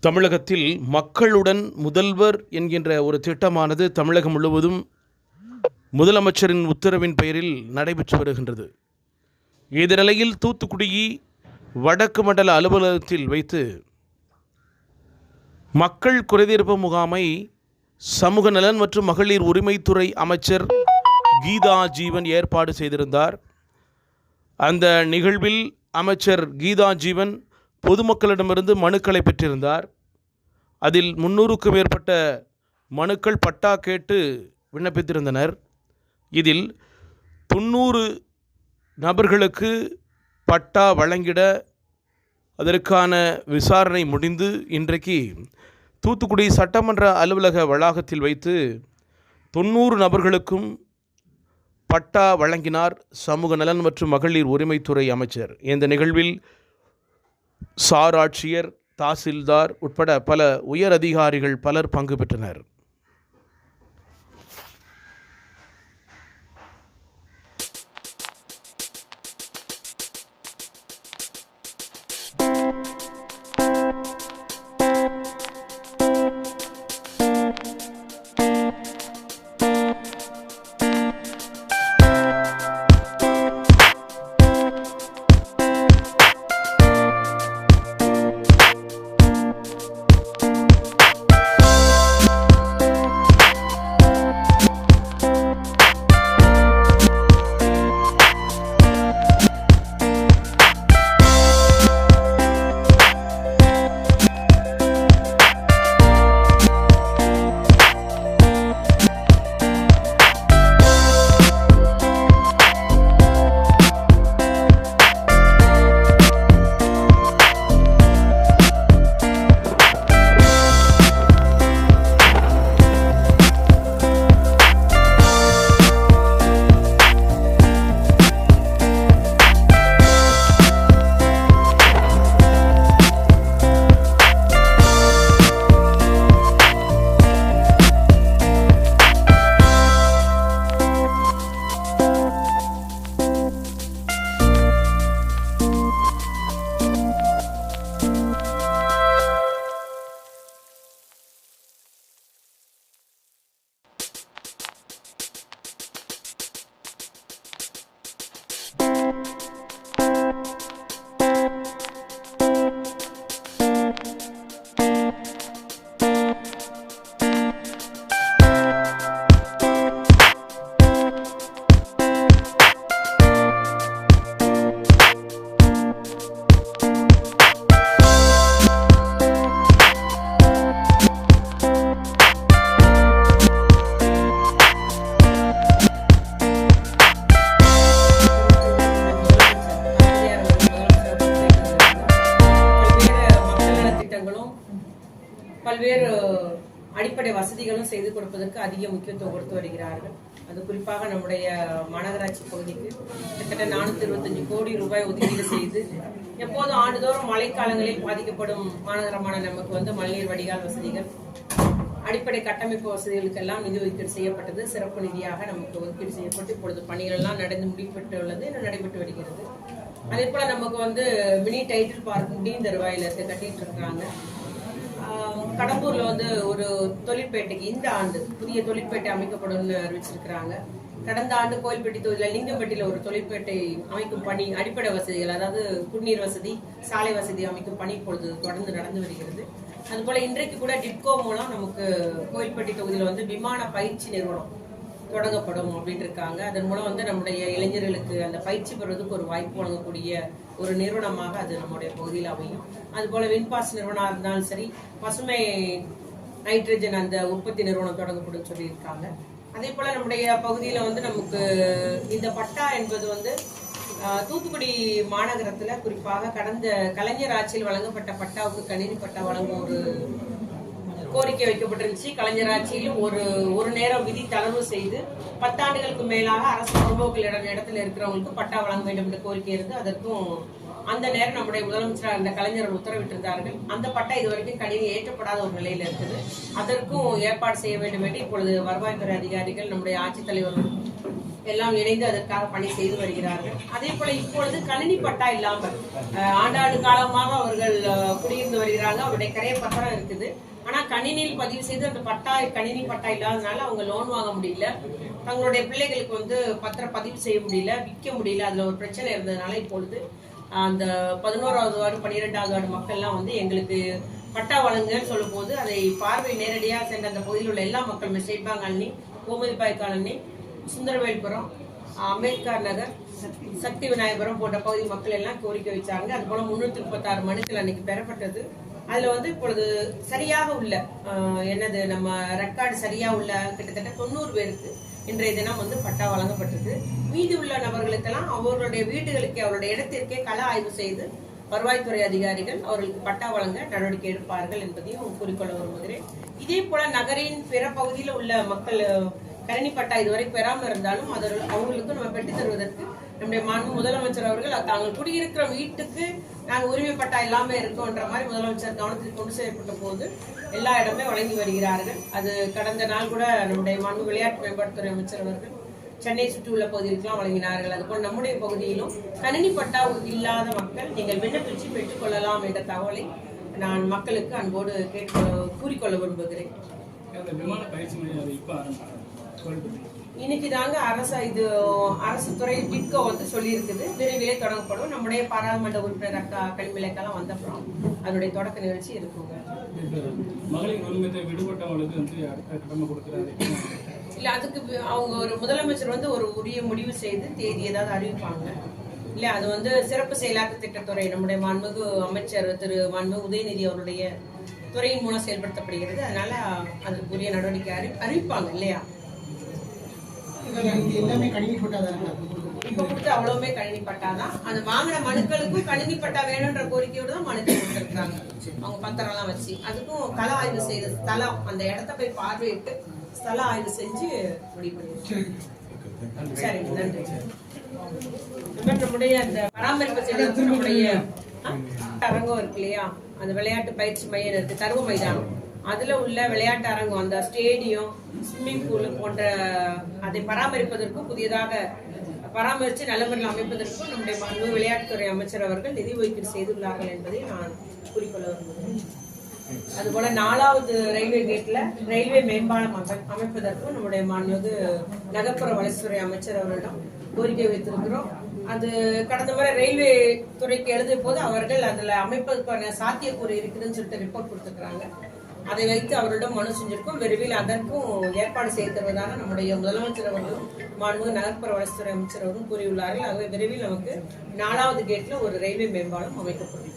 தமிழகத்தில் மக்களுடன் முதல்வர் என்கின்ற ஒரு திட்டமானது தமிழகம் முழுவதும் முதலமைச்சரின் உத்தரவின் பெயரில் நடைபெற்று வருகின்றது. இந்த நிலையில் தூத்துக்குடி வடக்கு மண்டல அலுவலகத்தில் வைத்து மக்கள் குறைதீர்ப்பு முகாமை சமூக நலன் மற்றும் மகளிர் உரிமைத்துறை அமைச்சர் கீதா ஜீவன் ஏற்பாடு செய்திருந்தார். அந்த நிகழ்வில் அமைச்சர் கீதா ஜீவன் பொதுமக்களிடமிருந்து மனுக்களை பெற்றிருந்தார். அதில் முன்னூறுக்கும் மேற்பட்ட மனுக்கள் பட்டா கேட்டு விண்ணப்பித்திருந்தனர். இதில் தொண்ணூறு நபர்களுக்கு பட்டா வழங்கிட அதற்கான விசாரணை முடிந்து இன்றைக்கு தூத்துக்குடி சட்டமன்ற அலுவலக வளாகத்தில் வைத்து தொண்ணூறு நபர்களுக்கும் பட்டா வழங்கினார் சமூக நலன் மற்றும் மகளிர் உரிமைத்துறை அமைச்சர். இந்த நிகழ்வில் சார் ஆட்சியர் தாசில்தார் உட்பட பல உயர் அதிகாரிகள் பலர் பங்கு பெற்றனர். பல்வேறு அடிப்படை வசதிகளும் செய்து கொடுப்பதற்கு அதிக முக்கியத்துவம் கொடுத்து வருகிறார்கள். அது குறிப்பாக நம்முடைய மாநகராட்சி பகுதிக்கு கிட்டத்தட்ட நானூத்தி இருபத்தஞ்சு கோடி ரூபாய் ஒதுக்கீடு செய்து எப்போதும் ஆண்டுதோறும் மழைக்காலங்களில் பாதிக்கப்படும் மாநகரமான நமக்கு வந்து மழைநீர் வடிகால் வசதிகள் அடிப்படை கட்டமைப்பு வசதிகளுக்கெல்லாம் நிதி ஒதுக்கீடு செய்யப்பட்டது. சிறப்பு நிதியாக நமக்கு ஒதுக்கீடு செய்யப்பட்டு இப்பொழுது பணிகள் எல்லாம் நடந்து முடிக்கப்பட்டு இன்னும் நடைபெற்று வருகிறது. அதே போல நமக்கு வந்து மினி டைட்டில் பார்க் முடியும் தருவாயில் இருக்கு கட்டிட்டு இருக்காங்க. கடம்பூர்ல வந்து ஒரு தொழிற்பேட்டைக்கு இந்த ஆண்டு புதிய தொழிற்பேட்டை அமைக்கப்படும் அறிவிச்சிருக்கிறாங்க. கடந்த ஆண்டு கோயில்பட்டி தொகுதியில் லிங்கம்பட்டியில ஒரு தொழிற்பேட்டை அமைக்கும் பணி அடிப்படை வசதிகள் அதாவது குடிநீர் வசதி சாலை வசதி அமைக்கும் பணி இப்பொழுது தொடர்ந்து நடந்து வருகிறது. அதுபோல இன்றைக்கு கூட டிப்கோ மூலம் நமக்கு கோயில்பட்டி தொகுதியில் வந்து விமான பயிற்சி நிறுவனம் தொடங்கப்படும் அப்படின்னு இருக்காங்க. அதன் மூலம் வந்து நம்முடைய இளைஞர்களுக்கு அந்த பயிற்சி பெறுவதற்கு ஒரு வாய்ப்பு வழங்கக்கூடிய ஒரு நிறுவனமாக அது நம்முடைய பகுதியில் அமையும். அதுபோல் வின்பாஸ் நிறுவனம் இருந்தாலும் சரி பசுமை நைட்ரஜன் அந்த உற்பத்தி நிறுவனம் தொடங்கப்படும் சொல்லியிருக்காங்க. அதே போல நம்முடைய பகுதியில் வந்து நமக்கு இந்த பட்டா என்பது வந்து தூத்துக்குடி மாநகரத்தில் குறிப்பாக கடந்த கலைஞர் ஆட்சியில் வழங்கப்பட்ட பட்டாவுக்கு கணினி பட்டா வழங்கும் ஒரு கோரிக்கை வைக்கப்பட்டிருந்துச்சு. கலைஞர் ஆட்சியிலும் ஒரு ஒரு நேரம் விதி தளர்வு செய்து பத்தாண்டுகளுக்கு மேலாக அரசு புறம்போக்கு இடம் இடத்துல இருக்கிறவங்களுக்கு பட்டா வழங்க வேண்டும் என்ற கோரிக்கை இருந்து அதற்கும் அந்த நேரம் நம்முடைய முதலமைச்சர் அந்த கலைஞர்கள் உத்தரவிட்டிருந்தார்கள். அந்த பட்டா இதுவரைக்கும் கணினி ஏற்றப்படாத ஒரு நிலையில் இருக்குது. அதற்கும் ஏற்பாடு செய்ய வேண்டும் என்று இப்பொழுது வருவாய்த்துறை அதிகாரிகள் நம்முடைய ஆட்சித்தலைவர்கள் எல்லாம் இணைந்து அதற்காக பணி செய்து வருகிறார்கள். அதே போல இப்பொழுது கணினி பட்டா இல்லாமல் ஆண்டாண்டு காலமாக அவர்கள் குடியிருந்து வருகிறார்கள். அவருடைய கரைய பத்திரம் இருக்குது. ஆனா கணினியில் பதிவு செய்து அந்த பட்டா கணினி பட்டா இல்லாதனால அவங்க லோன் வாங்க முடியல. தங்களுடைய பிள்ளைகளுக்கு வந்து பத்திரம் பதிவு செய்ய முடியல விற்க முடியல. அதுல ஒரு பிரச்சனை இருந்ததுனால இப்பொழுது அந்த பதினோராவது வார்டு பன்னிரெண்டாவது வார்டு மக்கள்லாம் வந்து எங்களுக்கு பட்டா வழங்குங்கன்னு சொல்லும் போது அதை பார்வை நேரடியாக சென்ற அந்த பகுதியில் உள்ள எல்லா மக்களுமே state bank colony Gomathibai colony Sundaravelpuram Ambedkar Nagar Sakthi Vinayagapuram போன்ற பகுதி மக்கள் எல்லாம் கோரிக்கை வச்சாங்க. அது போல முன்னூத்தி முப்பத்தாறு மனுக்கள் அன்னைக்கு பெறப்பட்டது. அதுல வந்து இப்பொழுது சரியாக உள்ள என்னது நம்ம ரெக்கார்டு சரியா உள்ள கிட்டத்தட்ட தொண்ணூறு பேருக்கு இன்றைய தினம் வந்து பட்டா வழங்கப்பட்டது. மீதி உள்ள நபர்களுக்கெல்லாம் அவர்களுடைய வீடுகளுக்கு அவருடைய இடத்திற்கே கள ஆய்வு செய்து வருவாய்த்துறை அதிகாரிகள் அவர்களுக்கு பட்டா வழங்க நடவடிக்கை எடுப்பார்கள் என்பதையும் கூறிக்கொள்ள விரும்புகிறேன். இதே போல நகரின் பிற பகுதியில் உள்ள மக்கள் அஹ், பட்டா இதுவரை பெறாமல் இருந்தாலும் அது அவங்களுக்கு நம்ம பெற்றுத் தருவதற்கு நம்முடைய மாண்பு முதலமைச்சர் அவர்கள் தாங்கள் குடியிருக்கிற வீட்டுக்கு நாங்கள் உரிமைப்பட்டா இல்லாமல் இருக்கோன்ற மாதிரி முதலமைச்சர் கவனத்தில் கொண்டு செய்யப்பட்ட போது எல்லா இடமே வழங்கி வருகிறார்கள். அது கடந்த நாள் கூட நம்முடைய மாண்பு விளையாட்டு மேம்பாட்டுத்துறை அமைச்சர் அவர்கள் சென்னை சுற்றியுள்ள பகுதிகளுக்கெல்லாம் வழங்கினார்கள். அதுபோல் நம்முடைய பகுதியிலும் கணினி பட்டா இல்லாத மக்கள் நீங்கள் விண்ணப்பிச்சு பெற்றுக்கொள்ளலாம் என்ற தகவலை நான் மக்களுக்கு அன்போடு கேட்டு கூறிக்கொள்ள விரும்புகிறேன். இன்னைக்கு தாங்க அரசு இது அரசு துறை டிட்கோ வந்து சொல்லியிருக்குது. விரைவிலே தொடங்கப்படும். நம்முடைய பாராளுமன்ற உறுப்பினர் அக்கா கல்விலைக்கெல்லாம் வந்தப்புறம் அதனுடைய தொடக்க நிகழ்ச்சி இருக்குங்க. மகளிர் உரிமத்தை விடுபட்டவங்களுக்கு வந்து அடுத்த கடமை கொடுக்குறாரு. இல்ல அதுக்கு அவங்க ஒரு முதலமைச்சர் வந்து ஒரு உரிய முடிவு செய்து தேதி ஏதாவது அறிவிப்பாங்க. இல்ல அது வந்து சிறப்பு செயலாக்க திட்டத்துறை நம்முடைய மாண்புமிகு அமைச்சர் திரு மாண்புமிகு உதயநிதி அவருடைய துறையின் மூலம் செயல்படுத்தப்படுகிறது. அதனால அதுக்குரிய நடவடிக்கை அறி அறிவிப்பாங்க இல்லையா? இது எல்லாமே கணினி போட்டா தானே? இப்ப கொடுத்து அவ்வளவுமே கணினி பட்டா தான். அது வாங்கின மனுக்களுக்கும் கணினி பட்டா வேணும்ன்ற கோரிக்கையோட தான் மனுக்கள் கொடுத்துருக்காங்க. அவங்க பத்திரம் எல்லாம் வச்சு. அதுக்கும் கள ஆய்வு செய்த ஸ்தலம் அந்த இடத்த போய் பார்வையிட்டு ஸ்தல ஆய்வு செஞ்சு முடிவு நன்றி. நம்முடைய அந்த பராமரிப்பு செய்யறது நம்முடைய ஆ, அரங்கம் இருக்கு இல்லையா? அந்த விளையாட்டு பயிற்சி மையம் இருக்கு கருவ மைதானம். அதுல உள்ள விளையாட்டு அரங்கம் அந்த ஸ்டேடியம் ஸ்விம்மிங் பூல் போன்ற அதை பராமரிப்பதற்கும் புதியதாக பராமரித்து நல்ல முறையில் அமைப்பதற்கும் நம்முடைய மாண்பு விளையாட்டுத்துறை அமைச்சர் அவர்கள் நிதி ஒதுக்கீடு செய்துள்ளார்கள் என்பதை நான் குறிக்கொள்ள விரும்புகிறேன். அதுபோல நாலாவது ரயில்வே கேட்ல ரயில்வே மேம்பாலம் அமைப்பதற்கும் நம்முடைய மாண்புமிகு நகர்ப்புற வளர்ச்சித்துறை அமைச்சர் அவரிடம் கோரிக்கை வைத்திருக்கிறோம். அது கடந்த முறை ரயில்வே துறைக்கு எழுதிய போது அவர்கள் அதுல அமைப்பதற்கான சாத்தியக்கூறு இருக்குதுன்னு சொல்லிட்டு ரிப்போர்ட் கொடுத்துருக்காங்க அதை வைத்து அவரிடம் மனு செஞ்சிருக்கோம். விரைவில் அதற்கும் ஏற்பாடு செய்து தருவதாக நம்முடைய முதலமைச்சர் அவர்களும் மாண்புமிகு நகர்ப்புற வளர்ச்சித்துறை அமைச்சர் அவர்களும் கூறியுள்ளார்கள். ஆகவே விரைவில் நமக்கு நாலாவது கேட்ல ஒரு ரயில்வே மேம்பாலம் அமைக்கப்படும்